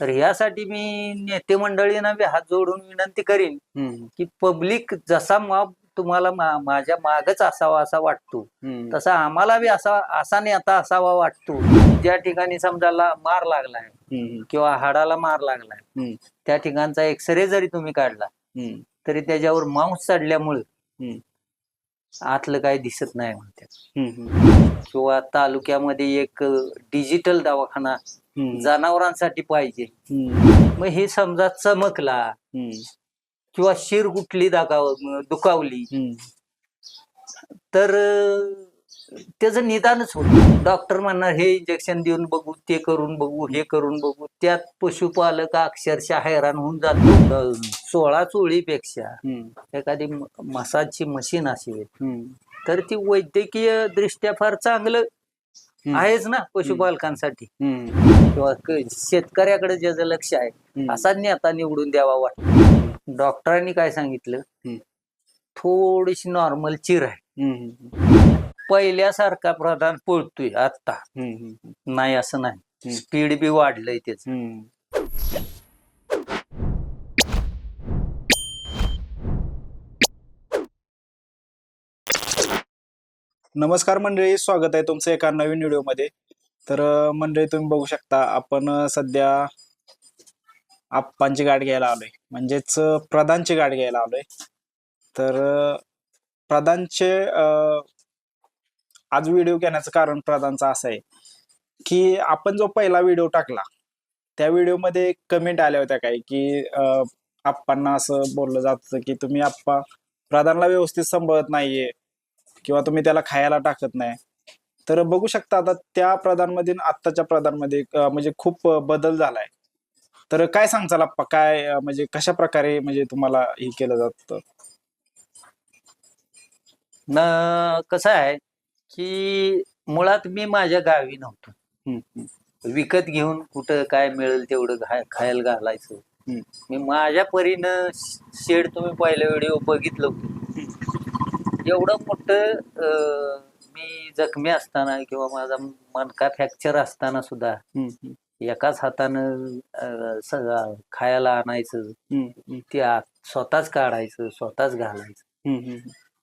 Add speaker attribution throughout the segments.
Speaker 1: तर यासाठी मी नेते मंडळींना बी हात जोडून विनंती करीन
Speaker 2: हम्म,
Speaker 1: की पब्लिक जसा मॉब तुम्हाला मा- माझ्या मागच असावा असा वाटतो
Speaker 2: हम्म,
Speaker 1: तसा आम्हाला बी असा असा नेता असावा वाटतो. ज्या ठिकाणी समजा ला- मार लागलाय
Speaker 2: हम्म,
Speaker 1: किंवा हाडाला मार लागलाय
Speaker 2: हम्म,
Speaker 1: त्या ठिकाणचा एक्सरे जरी तुम्ही काढला
Speaker 2: हम्म,
Speaker 1: तरी त्याच्यावर मांस चढल्यामुळं
Speaker 2: हम्म.
Speaker 1: आतलं काही दिसत नाही
Speaker 2: हम्म,
Speaker 1: किंवा तालुक्यामध्ये एक डिजिटल दवाखाना
Speaker 2: हम्म,
Speaker 1: जनावरांसाठी पाहिजे.
Speaker 2: हम्म,
Speaker 1: मग हे समजा चमकला
Speaker 2: हम्म,
Speaker 1: किंवा शिर कुठली दाखव दुखावली
Speaker 2: हम्म,
Speaker 1: तर अं, त्याचं निदानच होत. डॉक्टर म्हणणार हे इंजेक्शन देऊन बघू ते करून बघू हे करून बघू. त्यात पशुपालक अक्षरशः हैराण होऊन जातो अं, सोळा चोळीपेक्षा
Speaker 2: हम्म,
Speaker 1: एखादी मसाजची मशीन असेल
Speaker 2: हम्म,
Speaker 1: तर ती वैद्यकीय दृष्ट्या फार चांगलं. आहेच ना पशुपालकांसाठी. किंवा शेतकऱ्याकडे ज्याचं लक्ष आहे. असा नेता निवडून द्यावा वाटतं डॉक्टरांनी काय सांगितलं. थोडीशी नॉर्मल चिर आहे. पहिल्यासारखा प्रधान पळतोय आता नाही असं नाही. स्पीड बी वाढलंय त्याच.
Speaker 2: नमस्कार मंडळी स्वागत आहे तुमचं एका नवीन व्हिडिओमध्ये. तर मंडळी तुम्ही बघू शकता आपण सध्या आप्पांची गाठ घ्यायला आलोय. म्हणजेच प्रधानची गाठ घ्यायला आलोय. तर प्रधानचे आज व्हिडिओ घेण्याचं कारण प्रधानचं असं आहे की आपण जो पहिला व्हिडिओ टाकला त्या व्हिडिओमध्ये कमेंट आल्या होत्या काही की आप्पांना असं बोललं जात की तुम्ही आप्पा प्रधानला व्यवस्थित सांभाळत नाहीये. किंवा तुम्ही त्याला खायला टाकत नाही. तर बघू शकता आता त्या प्रधानमध्ये आत्ताच्या प्रधानमध्ये म्हणजे खूप बदल झालाय. तर काय सांगचाल आप्पा? काय म्हणजे कशा प्रकारे म्हणजे तुम्हाला हे केलं जातं?
Speaker 1: न कसं आहे की मुळात मी माझ्या गावी नव्हतो. विकत घेऊन कुठं काय मिळेल तेवढं खाय- खायला घालायचं. मी माझ्या परीनं शेड तुम्ही पहिलं व्हिडिओ बघितलं. एवढं मोठं मी जखमी असताना किंवा माझा मणका फ्रॅक्चर असताना सुद्धा एकाच हातानं खायला आणायचं ते स्वतःच काढायचं स्वतःच घालायचं.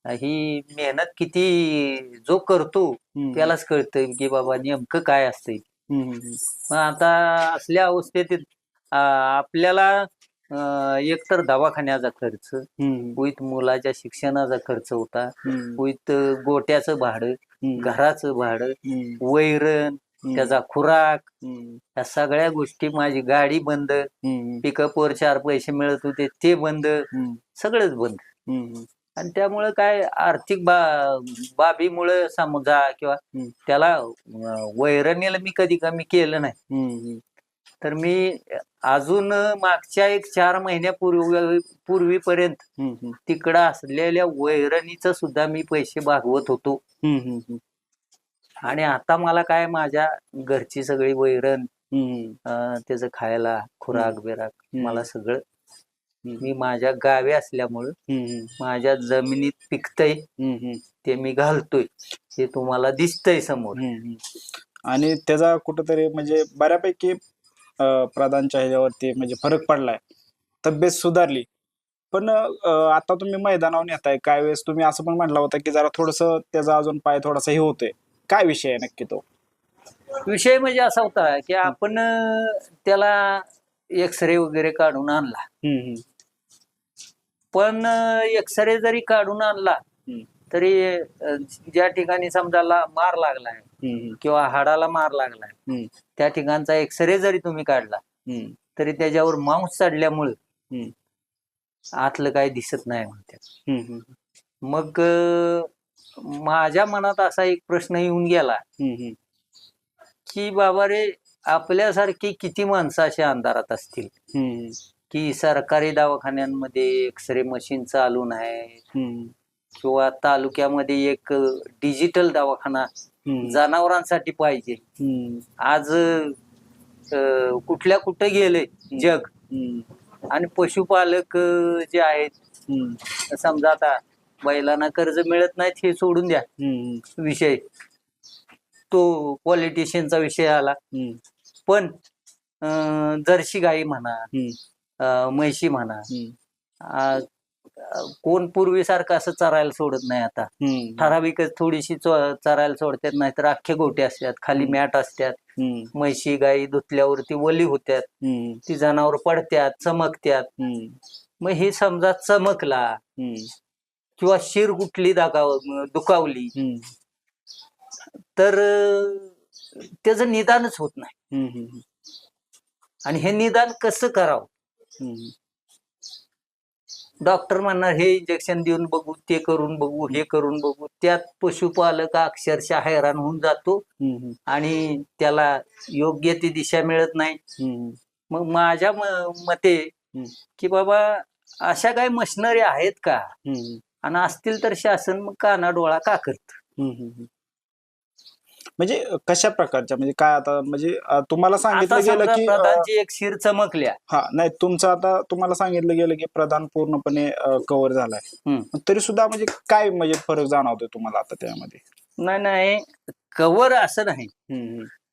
Speaker 1: ही मेहनत किती जो करतो त्यालाच कळतं की बाबा नेमकं काय असतंय. आता असल्या अवस्थेत आपल्याला एकतर दवाखान्याचा खर्च विथ मुलाच्या शिक्षणाचा खर्च होता विथ गोट्याचं भाडं घराचं भाडं वैरण त्याचा खुराक या सगळ्या गोष्टी माझी गाडी बंद पिकअपवर चार पैसे मिळत होते ते बंद सगळंच बंद. आणि त्यामुळे काय आर्थिक बा बाबीमुळे समजा किंवा. त्याला वैरणीला मी कधी कमी केलं नाही. तर मी अजून मागच्या एक चार महिन्यापूर्वी पूर्वीपर्यंत तिकडं असलेल्या वैरणीचं सुद्धा मी पैसे भागवत होतो. आणि आता मला काय माझ्या घरची सगळी वैरण त्याचं खायला खुराक बिराक. मला सगळं मी माझ्या गावी असल्यामुळं माझ्या जमिनीत पिकतय. ते मी घालतोय. हे तुम्हाला दिसतंय समोर.
Speaker 2: आणि त्याचा कुठंतरी म्हणजे बऱ्यापैकी प्रधानच्या ह्याच्यावरती म्हणजे फरक पडलाय. तब्येत सुधारली. पण आता तुम्ही मैदानावर येताय काय वेळेस तुम्ही असं पण म्हटलं होतं की जरा थोडस त्याचा अजून पाय थोडासा हे होतोय. काय विषय आहे नक्की तो?
Speaker 1: विषय म्हणजे असा होता की आपण त्याला एक्सरे वगैरे काढून आणला. पण एक्सरे जरी काढून आणला तरी अं, ज्या ठिकाणी समजा ला- मार लागलाय
Speaker 2: हम्म,
Speaker 1: किंवा हाडाला मार लागलाय
Speaker 2: हम्म, त्या
Speaker 1: ठिकाणचा एक्सरे जरी तुम्ही काढला
Speaker 2: हम्म,
Speaker 1: तरी त्याच्यावर मांस चढल्यामुळं
Speaker 2: हम्म,
Speaker 1: आतलं काही दिसत नाही
Speaker 2: हम्म, हम्म,
Speaker 1: मग अं, माझ्या मनात असा एक प्रश्न येऊन गेला
Speaker 2: हम्म, हम्म,
Speaker 1: की बाबा रे आपल्यासारखी किती माणसं अशा अंधारात असतील?
Speaker 2: हम्म,
Speaker 1: की सरकारी दवाखान्यांमध्ये एक्सरे मशीन चालू नाही
Speaker 2: हम्म,
Speaker 1: किंवा तालुक्यामध्ये एक डिजिटल दवाखाना जनावरांसाठी पाहिजे. आज अं, कुठल्या कुठं गेले जग आणि पशुपालक अं, जे आहेत समजा आता बैलांना कर्ज मिळत नाहीत हे सोडून द्या. विषय. तो पॉलिटिशियनचा विषय आला. पण अं, जर्सी गाई म्हणा. अं, म्हैशी म्हणा अं, कोण पूर्वीसारखं असं चरायला सोडत नाही आता. ठराविकच थोडीशी चरायला सोडतात नाहीतर अख्खे गोटे असतात खाली. मॅट असतात. म्हैशी गाई धुतल्यावरती वली होत्यात. ती जनावर पडत्यात चमकत्यात
Speaker 2: हम्म.
Speaker 1: मग हे समजा चमकला. किंवा शिर कुठली दाखव दुखावली. तर त्याचं निदानच होत नाही. आणि हे निदान कसं करावं
Speaker 2: हम्म.
Speaker 1: डॉक्टर म्हणणार हे इंजेक्शन देऊन बघू ते करून बघू हे करून बघू त्यात पशुपालक अक्षरशः हैराण होऊन जातो. आणि त्याला योग्य ती दिशा मिळत नाही. मग माझ्या मते. की बाबा अशा काही मशिनरी आहेत का. आणि असतील तर शासन मग काना डोळा का करत.
Speaker 2: म्हणजे कशा प्रकारच्या? म्हणजे काय आता म्हणजे तुम्हाला सांगितलं गेलं की
Speaker 1: प्रधानची एक शिर चमकल्या.
Speaker 2: हा नाही तुमचं आता तुम्हाला सांगितलं गेलं की प्रधान पूर्णपणे कव्हर झालाय. तरी सुद्धा म्हणजे काय म्हणजे फरक जाणवतोय तुम्हाला आता त्यामध्ये?
Speaker 1: नाही नाही कवर असं नाही.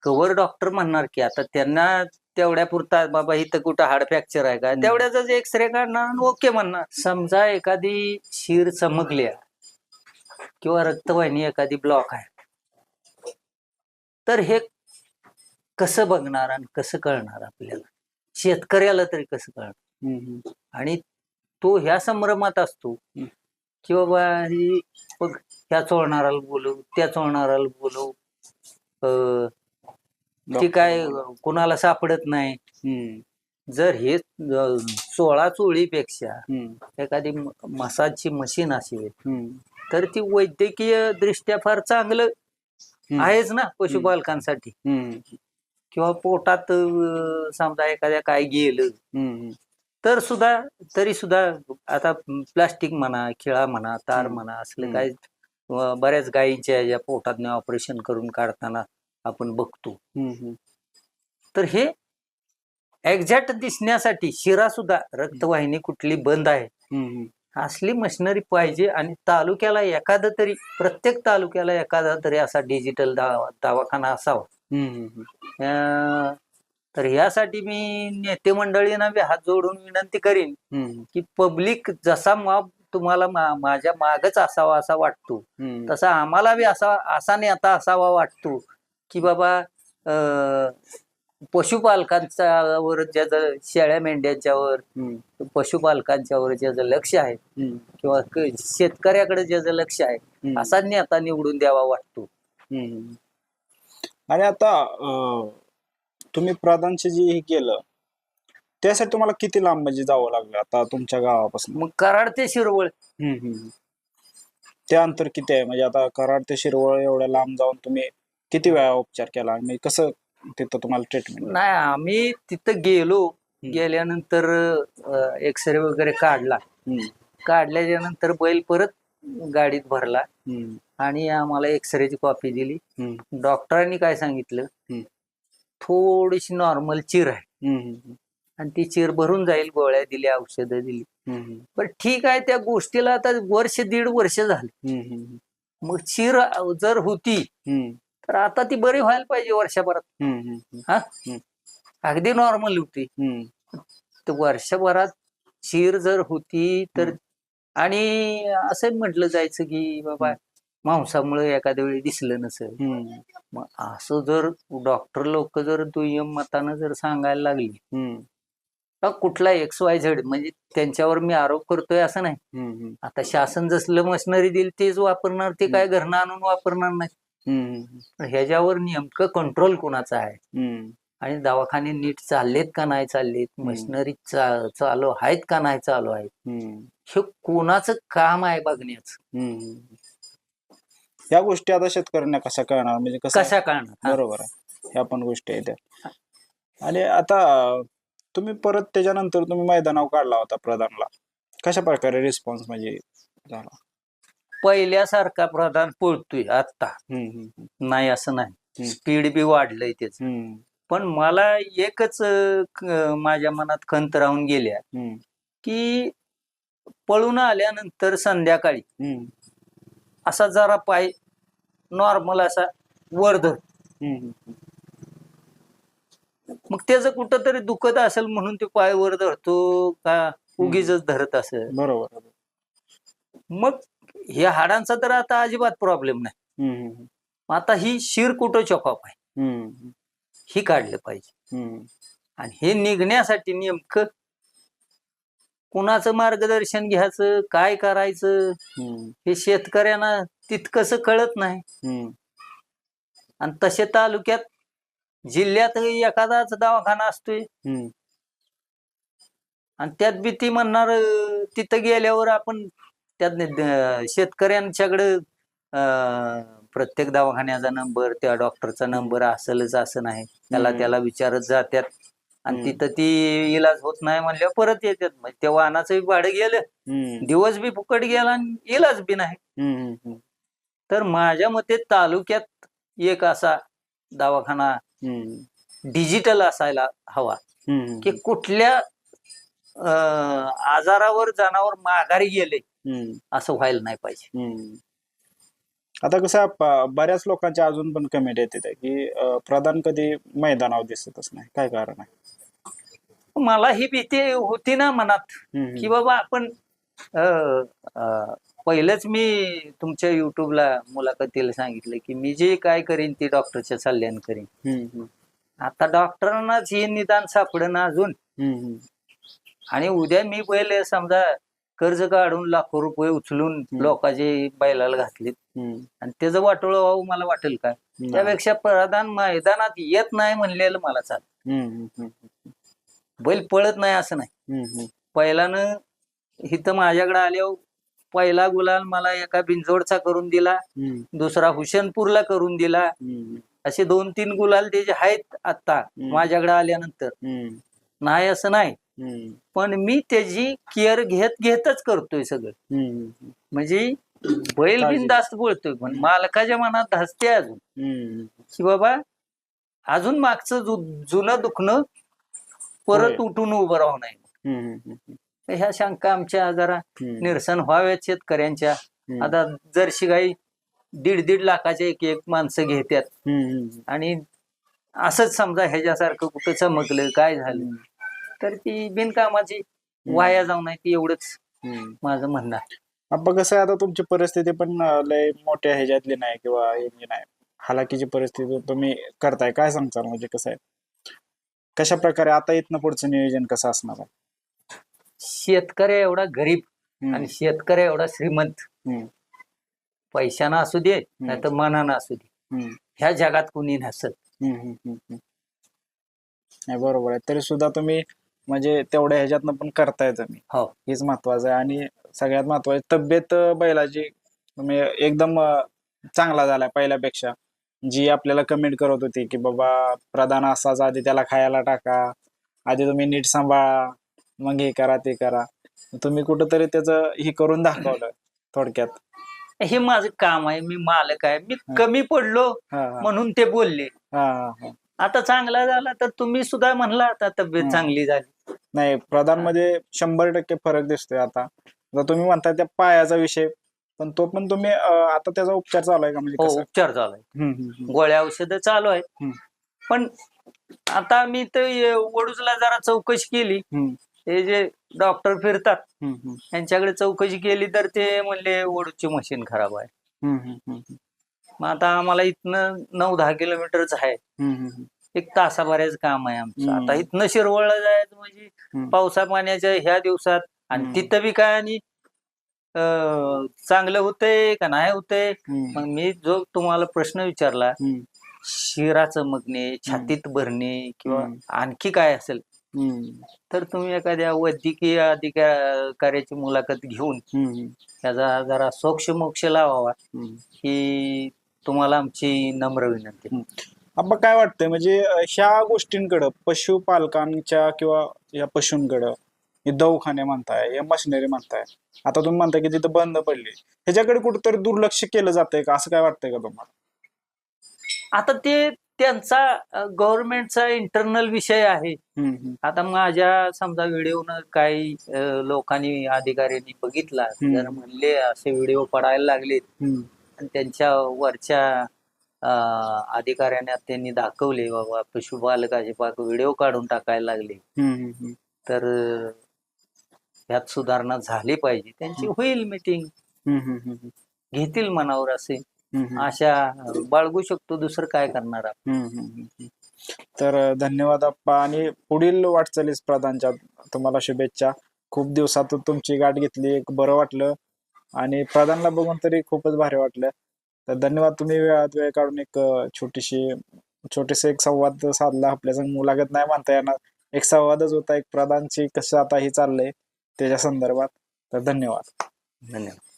Speaker 1: कवर डॉक्टर म्हणणार की आता त्यांना तेवढ्या पुरता बाबा इथं कुठं हाड फ्रॅक्चर आहे का. तेवढ्याच एक्सरे काढणार आणि ओके म्हणणार. समजा एखादी शिर चमकल्या किंवा रक्तवाहिनी एखादी ब्लॉक आहे तर हे कसं बघणार आणि कसं कळणार आपल्याला शेतकऱ्याला तरी कसं कळणार. आणि तो ह्या संभ्रमात असतो. की बाबा ही बघ ह्या चोळणाराला बोलव त्या चोळणाराला बोलव अं, ती काय कुणाला सापडत नाही. जर हे सोळा चोळीपेक्षा. एखादी मसाजची मशीन असेल. तर ती वैद्यकीय दृष्ट्या फार चांगलं. आहेच ना पशुपालकांसाठी. किंवा पोटात अं, समजा एखाद्या काय गेलं. तर सुद्धा तरी सुद्धा आता प्लास्टिक म्हणा खिळा म्हणा तार
Speaker 2: हम्म.
Speaker 1: म्हणा असलं
Speaker 2: हम्म.
Speaker 1: काय अं, बऱ्याच गायींच्या या पोटात ऑपरेशन करून काढताना आपण बघतो. तर हे एक्झॅक्ट दिसण्यासाठी शिरा सुद्धा रक्तवाहिनी कुठली बंद आहे. असली मशिनरी पाहिजे आणि तालुक्याला एखादा तरी प्रत्येक तालुक्याला एखादा तरी असा डिजिटल दवाखाना असावा तर यासाठी मी नेते मंडळींना बी हात जोडून विनंती करीन. की पब्लिक जसा मॉब तुम्हाला माझ्या मागच असावा असा वाटतो. तसा आम्हाला बी असा असा नेता असावा वाटतो की बाबा पशुपालकांच्यावर ज्याचं शेळ्या मेंढ्यांच्यावर
Speaker 2: हम्म.
Speaker 1: पशुपालकांच्यावर ज्याचं लक्ष आहे
Speaker 2: हम्म.
Speaker 1: किंवा क- शेतकऱ्याकडे ज्याचं लक्ष आहे
Speaker 2: हम्म.
Speaker 1: असा नेता निवडून द्यावा वाटतो
Speaker 2: हम्म. आणि आता अं, तुम्ही प्रधानचे जे हे केलं त्यासाठी तुम्हाला किती लांब म्हणजे जावं लागलं आता तुमच्या गावापासून
Speaker 1: मग कराड ते शिरवळ
Speaker 2: हम्म. ते अंतर किती आहे म्हणजे आता कराड ते शिरवळ एवढ्या लांब जाऊन तुम्ही किती वेळा उपचार केला आणि कसं तिथं तुम्हाला ट्रीटमेंट
Speaker 1: नाही आम्ही तिथं गेलो. गेल्यानंतर एक्सरे वगैरे काढला. काढल्याच्या नंतर बैल परत गाडीत भरला. आणि आम्हाला एक्सरेची कॉपी दिली. डॉक्टरांनी काय सांगितलं. थोडीशी नॉर्मल चिर आहे. आणि ती चिर भरून जाईल गोळ्या दिल्या औषधं दिली. पण ठीक आहे त्या गोष्टीला आता वर्ष दीड वर्ष झालं. मग चिर जर होती तर आता ती बरी व्हायला पाहिजे वर्षभरात. अगदी नॉर्मल होती. तर वर्षभरात चीर जर होती तर आणि असं म्हटलं जायचं की बाबा मांसामुळे एखाद्या वेळी दिसलं नसेल. मग असं जर डॉक्टर लोक जर दुय्यम मतानं जर सांगायला लागली. कुठला एक्स वाय झेड म्हणजे त्यांच्यावर मी आरोप करतोय असं नाही. आता शासन जसलं मशिनरी दिली तेच वापरणार ते काय घरनं आणून वापरणार नाही. ह्याच्यावर नेमकं कंट्रोल कोणाचा आहे? आणि दवाखाने नीट चाललेत का नाही चाललेत. मशिनरी चालू आहेत का नाही चालू आहेत? हे कोणाचं काम आहे बघण्याचं?
Speaker 2: या गोष्टी आता शेतकऱ्यांना कशा कळणार? म्हणजे कसं
Speaker 1: कशा कळणार?
Speaker 2: बरोबर आहे. ह्या पण गोष्टी आहेत. त्या. आणि आता तुम्ही परत त्याच्यानंतर तुम्ही मैदानावर काढला होता प्रधानला. कशा प्रकारे रिस्पॉन्स म्हणजे झाला?
Speaker 1: पहिल्यासारखा प्रधान पळतोय आता नाही असं नाही. स्पीड बी वाढलंय त्याच. पण मला एकच माझ्या मनात खंत राहून गेल्या. की पळून आल्यानंतर संध्याकाळी असा जरा पाय नॉर्मल असा वर धर. मग त्याचं कुठं तरी दुखत असेल म्हणून ते पायवर धरतो का उगीच धरत असेल?
Speaker 2: बरोबर.
Speaker 1: मग ह्या हाडांचा तर आता अजिबात प्रॉब्लेम नाही.
Speaker 2: हम्म,
Speaker 1: आता ही शिर कुठं चॉकअप आहे
Speaker 2: हम्म,
Speaker 1: ही काढलं पाहिजे.
Speaker 2: हम्म,
Speaker 1: आणि हे निघण्यासाठी नेमकं कुणाचं मार्गदर्शन घ्यायचं काय करायचं
Speaker 2: हम्म,
Speaker 1: हे शेतकऱ्यांना तितकंसं कळत नाही.
Speaker 2: हम्म,
Speaker 1: आणि तसे तालुक्यात जिल्ह्यात एखादाच दवाखाना असतोय.
Speaker 2: हम्म,
Speaker 1: आणि त्यात बी ती म्हणणार अं, तिथं गेल्यावर आपण त्यात शेतकऱ्यांच्याकडे प्रत्येक दवाखान्याचा नंबर त्या डॉक्टरचा नंबर असेलच असं नाही. त्याला. त्याला विचारत जात्यात. आणि. तिथं ती इलाज होत नाही म्हणल्यावर परत येतात मग त्या वाहनाचं भाडं गेलं. दिवस बी फुकट गेला आणि इलाज बी नाही. तर माझ्या मते तालुक्यात एक असा दवाखाना डिजिटल असायला हवा. की कुठल्या आजारावर जनावर माघारी गेले असं व्हायला नाही पाहिजे.
Speaker 2: आता कसं प- बऱ्याच लोकांच्या अजून पण कमेंट येते की अं, प्रधान कधी मैदानावर दिसतच नाही. काय कारण आहे?
Speaker 1: मला ही भीती होती ना मनात
Speaker 2: हम्म,
Speaker 1: की बाबा आपण अं, अं, पहिलंच मी तुमच्या युट्यूबला मुलाखतीला सांगितलं की मी जे काय करीन ते डॉक्टरच्या सल्ल्याने करीन.
Speaker 2: हम्म, हम्म,
Speaker 1: आता डॉक्टरांनाच हे निदान सापडणं अजून.
Speaker 2: हम्म, हम्म,
Speaker 1: आणि उद्या मी पहिले समजा कर्ज काढून लाखो रुपये उचलून लोकांचे बैलाला घातले
Speaker 2: हम्म,
Speaker 1: आणि त्याचं वाटोळं व्हावं मला वाटेल का
Speaker 2: नाही.
Speaker 1: त्यापेक्षा प्रधान मैदानात येत नाही म्हणलेलं मला चाल. बैल पळत नाही असं नाही. पहिल्यानं इथं माझ्याकडे आल्यावर पहिला गुलाल मला एका बिंजोडचा करून दिला. दुसरा हुशनपूरला करून दिला. असे दोन तीन गुलाल त्याचे आहेत आता माझ्याकडे आल्यानंतर. नाही असं नाही. पण मी त्याची केअर घेत घेतच करतोय सगळं. म्हणजे बैल. बिनधास्त बोलतोय पण मालकाच्या मनात धसते अजून. की बाबा अजून मागचं जु- जुनं दुखणं परत. उठून उभं राहू नये. ह्या शंका आमच्या जरा निरसन व्हाव्यात शेतकऱ्यांच्या. आता जर्शी गाई दीड दीड लाखाचे एक एक माणसं घेतात आणि असंच समजा ह्याच्यासारखं कुठं चमकलं काय झालं? तर ती बिनकामाची वाया जाऊ नये ती एवढंच. माझं म्हणणं आहे.
Speaker 2: अप्पा कसं आहे आता तुमची परिस्थिती पण लय मोठ्या ह्याच्यातली नाही किंवा ह्याची नाही. हालाकीची परिस्थिती तुम्ही करताय. काय सांगताल? म्हणजे कसं आहे? कशा प्रकारे आता इथनं पुढचं नियोजन कसं असणार आहे?
Speaker 1: शेतकरी एवढा गरीब आणि शेतकरी एवढा श्रीमंत.
Speaker 2: हम्म,
Speaker 1: पैशानं असू दे नाही तर मनानं असू दे. ह्या जगात कुणी नसत.
Speaker 2: नाही बरोबर आहे. तरी सुद्धा तुम्ही म्हणजे तेवढ्या ह्याच्यातनं पण करताय तुम्ही.
Speaker 1: हो.
Speaker 2: हेच महत्वाचं आहे. आणि सगळ्यात महत्वाचं तब्येत बैलाची तुम्ही एकदम चांगला झालाय पहिल्यापेक्षा. जी आपल्याला कमेंट करत होती की बाबा प्रधान असाच आधी त्याला खायला टाका आधी तुम्ही नीट सांभाळा मग हे करा ते करा. तुम्ही कुठंतरी त्याचं हे करून दाखवलं थोडक्यात.
Speaker 1: हे माझं काम आहे मी मालक आहे. मी कमी पडलो म्हणून ते बोलले. आता चांगला झाला तर तुम्ही सुद्धा म्हणला आता तब्येत. चांगली झाली.
Speaker 2: नाही प्रधानमध्ये शंभर टक्के फरक दिसतोय आता. आता तुम्ही म्हणताय त्या पायाचा विषय पण तो पण तुम्ही अं, आता त्याचा उपचार चालू आहे का म्हणजे
Speaker 1: हो
Speaker 2: कसं?
Speaker 1: उपचार चालू आहे.
Speaker 2: हम्म, हम्म, हम्म.
Speaker 1: गोळ्या औषधं चालू आहेत.
Speaker 2: हम्म.
Speaker 1: पण आता मी तर ये- वडूजला जरा चौकशी केली.
Speaker 2: हम्म,
Speaker 1: हे जे डॉक्टर फिरतात
Speaker 2: हम्म, हम्म,
Speaker 1: त्यांच्याकडे चौकशी केली तर ते म्हणले वडूची मशीन खराब आहे.
Speaker 2: हम्म, हम्म, हम्म,
Speaker 1: मग आता आम्हाला इथनं नऊ दहा किलोमीटरच आहे.
Speaker 2: हम्म, हम्म,
Speaker 1: एक तासाभराच काम आहे आमचं
Speaker 2: हम्म.
Speaker 1: आता इथनं शिरवळला जायचं म्हणजे
Speaker 2: हम्म.
Speaker 1: पावसा पाण्याच्या ह्या दिवसात आणि
Speaker 2: हम्म.
Speaker 1: तिथं बी काय आणि अं, चांगलं होतंय का नाही होतंय
Speaker 2: हम्म,
Speaker 1: मग मी जो तुम्हाला प्रश्न विचारला
Speaker 2: हम्म,
Speaker 1: शिरा चमकणे छातीत भरणे किंवा
Speaker 2: हम्म.
Speaker 1: आणखी काय असेल
Speaker 2: हम्म,
Speaker 1: तर तुम्ही एखाद्या वैद्यकीय अधिकाऱ्याची मुलाखत घेऊन
Speaker 2: हम्म,
Speaker 1: त्याचा जरा सोक्ष मोक्ष लावावा
Speaker 2: हम्म.
Speaker 1: ही तुम्हाला आमची नम्र विनंती
Speaker 2: आप्पा काय वाटतंय? म्हणजे ह्या गोष्टींकडं पशुपालकांच्या किंवा या पशूंकडं हे दवाखाने म्हणताय या मशिनरी म्हणताय आता तुम्ही म्हणताय की तिथं बंद पडली. ह्याच्याकडे कुठेतरी दुर्लक्ष केलं जातंय का? असं काय वाटतंय का तुम्हाला?
Speaker 1: आता ते त्यांचा गव्हर्नमेंटचा इंटरनल विषय आहे. आता माझ्या समजा व्हिडिओनं काही अं, लोकांनी अधिकाऱ्यांनी बघितला. जर म्हणले असे व्हिडिओ पडायला लागले
Speaker 2: हम्म,
Speaker 1: आणि त्यांच्या वरच्या अधिकाऱ्यांना त्यांनी दाखवले बाबा पशुपालकाचे पाक व्हिडिओ काढून टाकायला लागले. तर ह्यात सुधारणा झाली पाहिजे. त्यांची होईल मिटिंग. घेतील मनावर असे. आशा बाळगू शकतो दुसरं काय करणार.
Speaker 2: तर धन्यवाद आप्पा. आणि पुढील वाटचालीस प्रधानच्या तुम्हाला शुभेच्छा. खूप दिवसातून तुमची गाठ घेतली एक बरं वाटलं. आणि प्रधानला बघून तरी खूपच भारी वाटलं. तर धन्यवाद तुम्ही वेळात वेळ काढून एक छोटीशी छोटेसे एक संवाद साधला. आपल्या संग मुलागत नाही म्हणता येणार. एक संवादच होता एक प्रधानची कसं आता हे चाललंय त्याच्या संदर्भात. तर धन्यवाद.
Speaker 1: धन्यवाद.